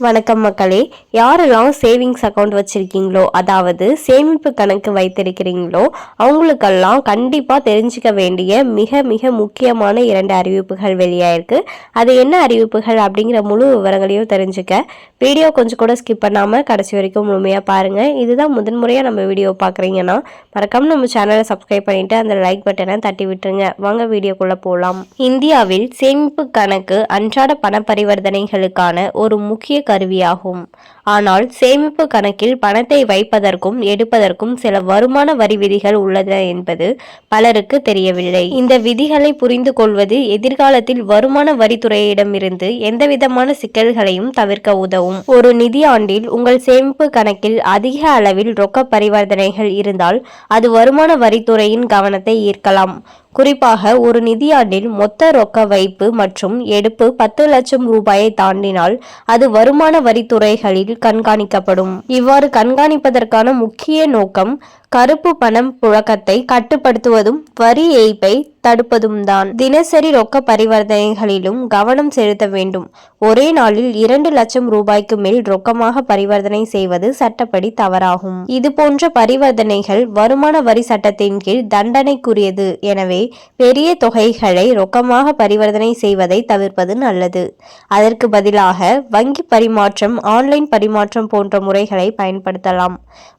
வணக்கம் மக்களே யாரெல்லாம் சேவிங்ஸ் அக்கௌண்ட் வச்சுருக்கீங்களோ அதாவது சேமிப்பு கணக்கு வைத்திருக்கிறீங்களோ அவங்களுக்கெல்லாம் கண்டிப்பாக தெரிஞ்சுக்க வேண்டிய மிக மிக முக்கியமான இரண்டு அறிவிப்புகள் வெளியாயிருக்கு. அது என்ன அறிவிப்புகள் அப்படிங்கிற முழு விவரங்களையும் தெரிஞ்சுக்க. வீடியோ கொஞ்சம் கூட ஸ்கிப் பண்ணாமல் கடைசி வரைக்கும் முழுமையாக பாருங்கள் இதுதான் முதன்முறையாக நம்ம வீடியோ பார்க்குறீங்கன்னா மறக்காமல் நம்ம சேனலை சப்ஸ்கிரைப் பண்ணிவிட்டு அந்த லைக் பட்டனை தட்டி விட்டுருங்க. வாங்க வீடியோக்குள்ளே போகலாம் இந்தியாவில் சேமிப்பு கணக்கு அன்றாட பண பரிவர்த்தனைகளுக்கான ஒரு முக்கிய கருவியாகும். ஆனால் சேமிப்பு கணக்கில் பணத்தை வைப்பதற்கும் எடுப்பதற்கும் சில வருமான வரி விதிகள் உள்ளன என்பது பலருக்கு தெரியவில்லை. இந்த விதிகளை புரிந்து கொள்வது எதிர்காலத்தில் வருமான வரித்துறையிடமிருந்து எந்தவிதமான சிக்கல்களையும் தவிர்க்க உதவும். ஒரு நிதி ஆண்டில் உங்கள் சேமிப்பு கணக்கில் அதிக அளவில் ரொக்க பரிவர்த்தனைகள் இருந்தால் அது வருமான வரித்துறையின் கவனத்தை ஈர்க்கலாம். குறிப்பாக ஒரு நிதியாண்டில் மொத்த ரொக்க வைப்பு மற்றும் எடுப்பு பத்து லட்சம் ரூபாயை தாண்டினால் அது வருமான வரித்துறைகளில் கண்காணிக்கப்படும். இவ்வாறு கண்காணிப்பதற்கான முக்கிய நோக்கம் கருப்பு பணம் புழக்கத்தை கட்டுப்படுத்துவதும் வரி ஏய்ப்பை தடுப்பதும் தான் தினசரி ரொக்க பரிவர்த்தனைகளிலும் கவனம் செலுத்த வேண்டும். ஒரே நாளில் இரண்டு லட்சம் ரூபாய்க்கு மேல் ரொக்கமாக பரிவர்த்தனை செய்வது சட்டப்படி தவறாகும். இது போன்ற பரிவர்த்தனைகள் வருமான வரி சட்டத்தின் கீழ் தண்டனைக்குரியது. எனவே பெரிய தொகைகளை ரொக்கமாக பரிவர்த்தனை செய்வதை தவிர்ப்பது நல்லது. அதற்கு பதிலாக வங்கி பரிமாற்றம் ஆன்லைன் பரிமாற்றம் போன்ற முறைகளை பயன்படுத்தலாம்.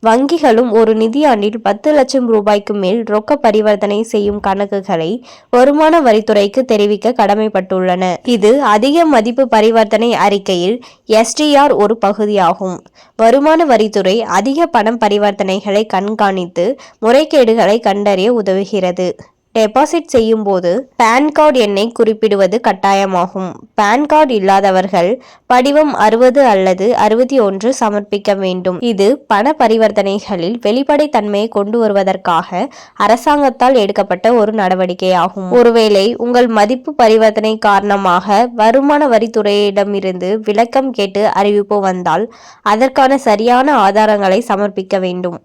வங்கிகளும் ஒரு நிதியாண்டில் பத்து லட்சம் ரூபாய்க்கு மேல் ரொக்க பரிவர்த்தனை செய்யும் கணக்குகளை வருமான வரித்துறைக்கு தெரிவிக்க கடமைப்பட்டுள்ளன. இது அதிக மதிப்பு பரிவர்த்தனை அறிக்கையில் எஸ்டிஆர் ஒரு பகுதியாகும். வருமான வரித்துறை அதிக பணம் பரிவர்த்தனைகளை கண்காணித்து முறைகேடுகளை கண்டறிய உதவுகிறது. டெபாசிட் செய்யும் போது பேன் கார்டு எண்ணை குறிப்பிடுவது கட்டாயமாகும். பேன் கார்டு இல்லாதவர்கள் படிவம் அறுபது அல்லது அறுபத்தி ஒன்று சமர்ப்பிக்க வேண்டும். இது பண பரிவர்த்தனைகளில் வெளிப்படைத்தன்மையை கொண்டு வருவதற்காக அரசாங்கத்தால் எடுக்கப்பட்ட ஒரு நடவடிக்கையாகும். ஒருவேளை உங்கள் மதிப்பு பரிவர்த்தனை காரணமாக வருமான வரித்துறையிடமிருந்து விளக்கம் கேட்டு அறிவிப்பு வந்தால் அதற்கான சரியான ஆதாரங்களை சமர்ப்பிக்க வேண்டும்.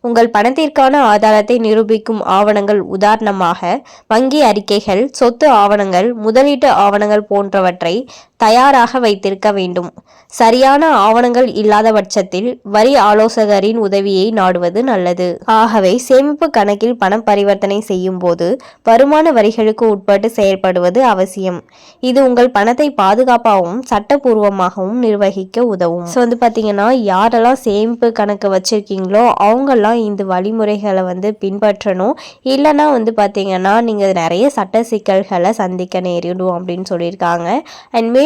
உங்கள் பணத்திற்கான ஆதாரத்தை நிரூபிக்கும் ஆவணங்கள் உதாரணமாக வங்கி அறிக்கைகள் சொத்து ஆவணங்கள் முதலீட்டு ஆவணங்கள் போன்றவற்றை தயாராக வைத்திருக்க வேண்டும். சரியான ஆவணங்கள் இல்லாத பட்சத்தில் வரி ஆலோசகரின் உதவியை நாடுவது நல்லது. ஆகவே சேமிப்பு கணக்கில் பணம் பரிவர்த்தனை செய்யும் போது வருமான வரிகளுக்கு உட்பட்டு செயல்படுவது அவசியம். இது உங்கள் பணத்தை பாதுகாப்பாகவும் சட்டப்பூர்வமாகவும் நிர்வகிக்க உதவும். ஸோ வந்து பார்த்தீங்கன்னா யாரெல்லாம் சேமிப்பு கணக்கு வச்சிருக்கீங்களோ அவங்கெல்லாம் இந்த வழிமுறைகளை வந்து பின்பற்றணும். இல்லைன்னா வந்து பார்த்தீங்கன்னா நீங்கள் நிறைய சட்ட சிக்கல்களை சந்திக்க நேரிடும் அப்படின்னு சொல்லியிருக்காங்க. அண்ட் மே